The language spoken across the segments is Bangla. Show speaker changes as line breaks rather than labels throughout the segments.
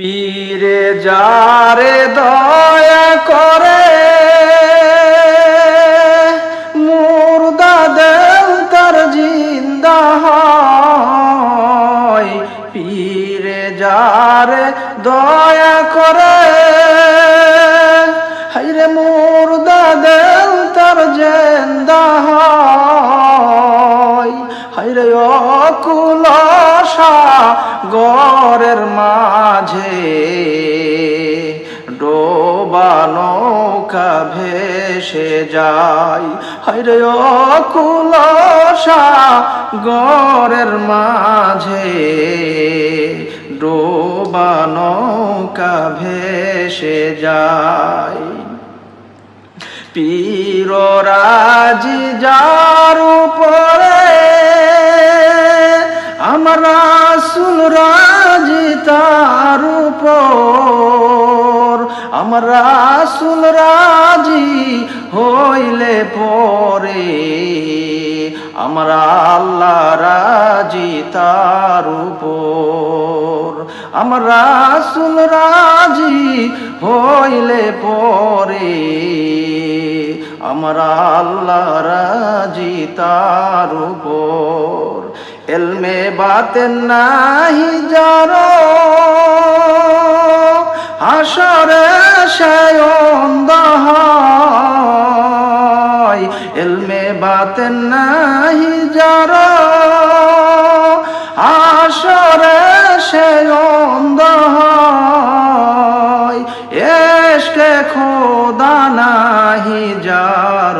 পীরে যারে দয়া করে, মুর্দা দেল তার জিন্দা হয়। পীরে যারে দয়া করে হাইরে মুর্দা গরের মাঝে ডোবা নৌকা ভেসে যায়। হাইরে অকুলসা গরের মাঝে ডোবা নৌকা ভেসে যায়। পীরাজি যার উপরে উপর আমার রাসুল রাজি হইলে পরে আমার আল্লাহ রাজি তার উপর। আমার রাসুল রাজি হইলে পরে আমার আল্লাহ রাজি তার উপর। এলমে বাতেন নাহি যার হাসরে সয়ন্দ হয় এলমে বাতেন নাহি যার হাসরে সয়ন্দ নাহি যার,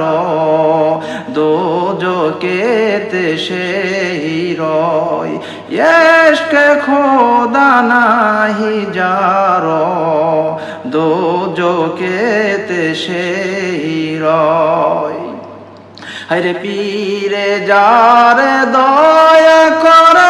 দোজকেতে সেই রয়। এসকে খোদা নাহি যার, দোজকেতে সেই রয়। হরে পীরে যারে দয়া করে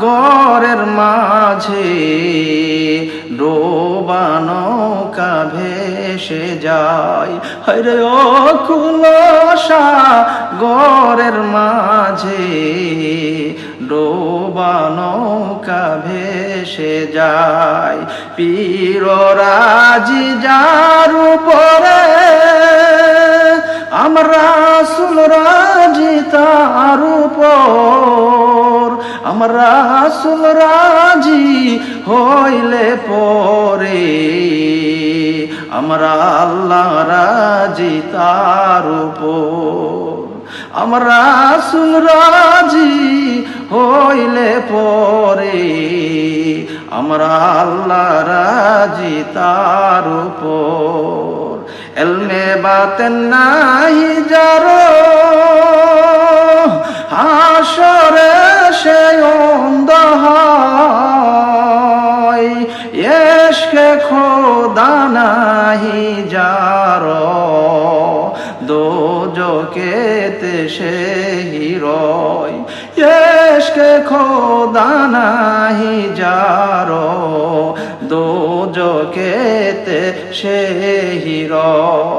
গরের মাঝে ডোবানো ভেসে যায়। হরে অকুলসা গরের মাঝে ডোবানো ভেসে যায়। পীর রাজি যার উপরে, আমরা রাসুল রাজি আমরা রাসুল রাজি হইলে পরে আমরা আল্লাহ রাজি তার আমরা রাসুল রাজি হইলে পরে আমরা আল্লাহ রাজি তার উপর। এলমে বাতেন নাহি যার খোদা নাহি যার দোজকেতে সে হিরয় এসকে খোদা নাহি যার দোজকেতে সে হিরয়